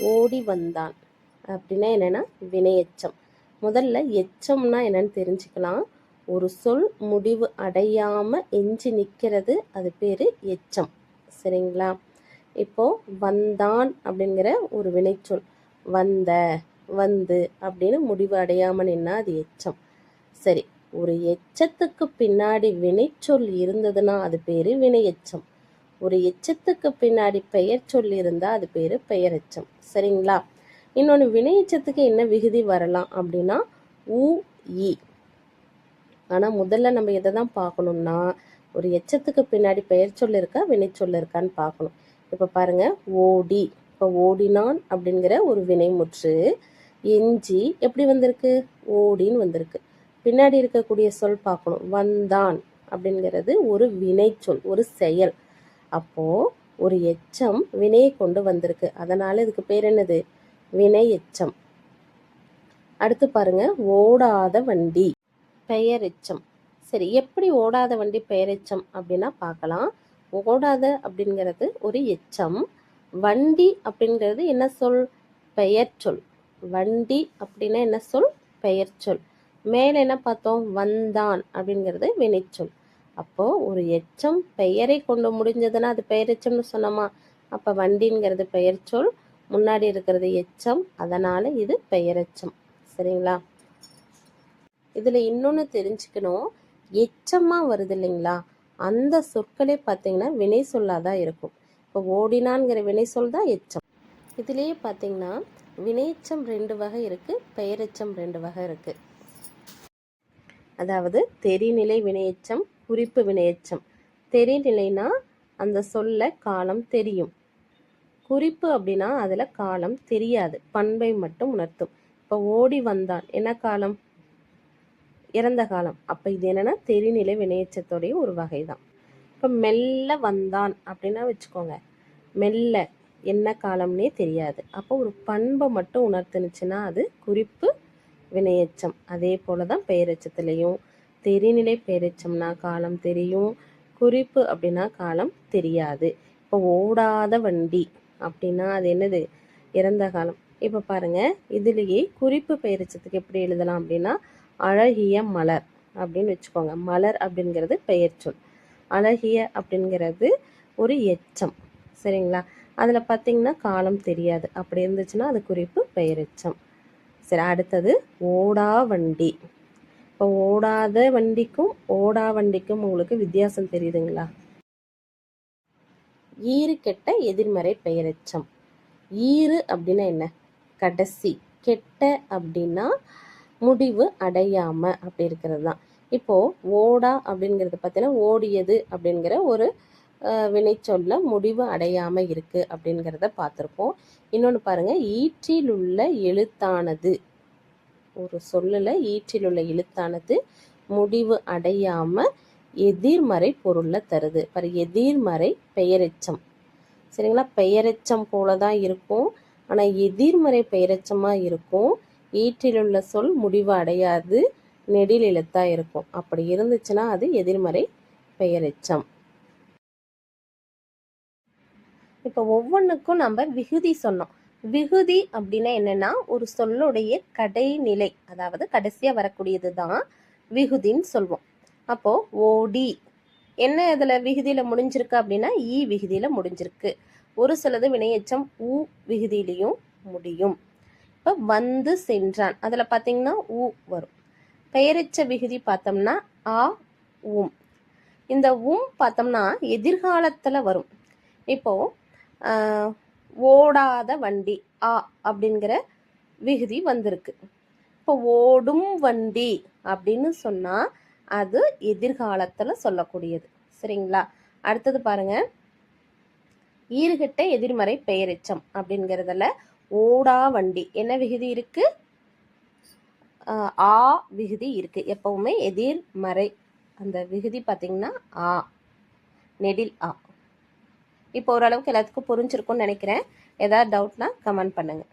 ஓடி வந்தான். அப்படின்னா என்னென்னா வினையெச்சம். முதல்ல எச்சம்னா என்னன்னு தெரிஞ்சுக்கலாம். ஒரு சொல் முடிவு அடையாமல் எஞ்சி நிற்கிறது அது பேர் எச்சம். சரிங்களா? இப்போது வந்தான் அப்படிங்கிற ஒரு வினைச்சொல். வந்த வந்து அப்படின்னு முடிவு அடையாமல் நின்னா அது எச்சம். சரி ஒரு எச்சத்துக்கு பின்னாடி வினைச்சொல் இருந்ததுன்னா அது பேர் வினையெச்சம். ஒரு எச்சத்துக்கு பின்னாடி பெயர் சொல் அது பேர் பெயரெச்சம். சரிங்களா? இன்னொன்று வினையெச்சத்துக்கு என்ன விகுதி வரலாம் அப்படின்னா உ இ. ஆனால் முதல்ல நம்ம எதை தான் பார்க்கணும்னா ஒரு எச்சத்துக்கு பின்னாடி பெயர் சொல் இருக்கா வினைச்சொல் இருக்கான்னு பார்க்கணும். இப்போ பாருங்க ஓடி. இப்போ ஓடினான் அப்படிங்கிற ஒரு வினைமுற்று எஞ்சி எப்படி வந்திருக்கு? ஓடின்னு வந்திருக்கு. பின்னாடி இருக்கக்கூடிய சொல் பார்க்கணும். வந்தான் அப்படிங்கிறது ஒரு வினைச்சொல் ஒரு செயல். அப்போது ஒரு எச்சம் வினையை கொண்டு வந்திருக்கு. அதனால் இதுக்கு பேர் என்னது? வினை எச்சம். அடுத்து பாருங்க. ஓடாத வண்டி. பெயர் எச்சம். சரி எப்படி ஓடாத வண்டி பெயரெச்சம் அப்படின்னா பார்க்கலாம். ஓடாத அப்படிங்கிறது ஒரு எச்சம். வண்டி அப்படிங்கிறது என்ன சொல்? பெயர் சொல். வண்டி அப்படின்னா என்ன சொல்? பெயர் சொல். மேலே என்ன பார்த்தோம்? வந்தான் அப்படிங்கிறது வினைச்சொல். அப்போ ஒரு எச்சம் பெயரை கொண்டு முடிஞ்சதுன்னா அது பெயரெச்சம்னு சொன்னோமா? அப்போ வண்டிங்கிறது பெயர் சொல் முன்னாடி இருக்கிறது எச்சம் அதனால இது பெயரெச்சம். சரிங்களா? இதில் இன்னொன்று தெரிஞ்சுக்கணும். எச்சமாக வருது இல்லைங்களா? அந்த சொற்களே பார்த்தீங்கன்னா வினை சொல்லாக தான் இருக்கும். இப்போ ஓடினான்ங்கிற வினை சொல் தான் எச்சம். இதுலேயே பார்த்தீங்கன்னா வினையச்சம் ரெண்டு வகை இருக்குது பெயரெச்சம் ரெண்டு வகை இருக்குது அதாவது தெரிநிலை வினையச்சம் குறிப்பு வினையெச்சம். தெரிநிலைனா அந்த சொல்ல காலம் தெரியும். குறிப்பு அப்படின்னா அதில் காலம் தெரியாது. பண்பை மட்டும் உணர்த்தும். இப்போ ஓடி வந்தான். என்ன காலம்? இறந்த காலம். அப்போ இது என்னென்னா தெரிநிலை வினையச்சத்தோடைய ஒரு வகை தான் இப்போ மெல்ல வந்தான் அப்படின்னா வச்சுக்கோங்க. மெல்ல என்ன காலம்னே தெரியாது. அப்போ ஒரு பண்பை மட்டும் உணர்த்துனுச்சுன்னா அது குறிப்பு வினையச்சம். அதே போல தான் பெயரச்சத்துலேயும் தெரிநிலை பெயரெச்சம்னா காலம் தெரியும். குறிப்பு அப்படின்னா காலம் தெரியாது. இப்போ ஓடாத வண்டி அப்படின்னா அது என்னது? இறந்த காலம். இப்போ பாருங்க இதுலேயே குறிப்பு பெயரெச்சத்துக்கு எப்படி எழுதலாம் அப்படின்னா அழகிய மலர் அப்படின்னு வச்சுக்கோங்க. மலர் அப்படிங்கிறது பெயர் சொல். அழகிய அப்படிங்கிறது ஒரு எச்சம். சரிங்களா? அதில் பார்த்தீங்கன்னா காலம் தெரியாது. அப்படி இருந்துச்சுன்னா அது குறிப்பு பெயரெச்சம். சரி அடுத்தது ஓடா வண்டி. இப்போ ஓடாத வண்டிக்கும் ஓடா வண்டிக்கும் உங்களுக்கு வித்தியாசம் தெரியுதுங்களா? ஈறு கெட்ட எதிர்மறை பெயரெச்சம். ஈறு அப்படின்னா என்ன? கடைசி. கெட்ட அப்படின்னா முடிவு அடையாம அப்படி இருக்கிறது தான் இப்போ ஓடா அப்படிங்கிறது பார்த்தீங்கன்னா ஓடியது அப்படிங்கிற ஒரு வினை வினைச்சொல்ல முடிவு அடையாம இருக்கு அப்படிங்கிறத பார்த்துருப்போம். இன்னொன்று பாருங்க ஈற்றில் உள்ள எழுத்தானது. ஒரு சொல்லில் ஈற்றில் உள்ள எழுத்தானது முடிவு அடையாமல் எதிர்மறை பொருளை தருது. பாரு எதிர்மறை பெயரெச்சம். சரிங்களா? பெயரெச்சம் போல தான் இருக்கும். ஆனால் எதிர்மறை பெயரெச்சமாக இருக்கும். ஈற்றிலுள்ள சொல் முடிவு அடையாது. நெடில் எழுத்தாக இருக்கும். அப்படி இருந்துச்சுன்னா அது எதிர்மறை பெயரெச்சம். இப்போ ஒவ்வொன்றுக்கும் நம்ம விகுதி சொன்னோம். விகுதி அப்படின்னா என்னன்னா ஒரு சொல்லுடைய கடைநிலை அதாவது கடைசியா வரக்கூடியது தான் விகுதின்னு சொல்வோம். அப்போ ஓடி. என்ன இதுல விகுதியில முடிஞ்சிருக்கு அப்படின்னா ஈ விகுதியில முடிஞ்சிருக்கு. ஒரு சிலது வினையச்சம் ஊ விகுதியிலையும் முடியும். இப்போ வந்து சென்றான். அதுல பாத்தீங்கன்னா ஊ வரும். பெயரிச்ச விகுதி பார்த்தோம்னா ஆ உம் இந்த உம் பார்த்தோம்னா எதிர்காலத்துல வரும். இப்போ ஓடாத வண்டி ஆ அப்படிங்கிற விகுதி வந்திருக்கு. இப்போ ஓடும் வண்டி அப்படின்னு சொன்னால் அது எதிர்காலத்தில் சொல்லக்கூடியது. சரிங்களா? அடுத்தது பாருங்க. ஈர்கிட்ட எதிர்மறை பெயரெச்சம் அப்படிங்கிறதுல ஓடா வண்டி என்ன விகுதி இருக்கு? ஆ விகுதி இருக்கு. எப்பவுமே எதிர்மறை. அந்த விகுதி பார்த்தீங்கன்னா ஆ நெடில் ஆ. இப்போ ஓரளவுக்கு எல்லாத்துக்கும் புரிஞ்சிருக்கும்னு நினைக்கிறேன். ஏதாவது டவுட்னா கமெண்ட் பண்ணுங்கள்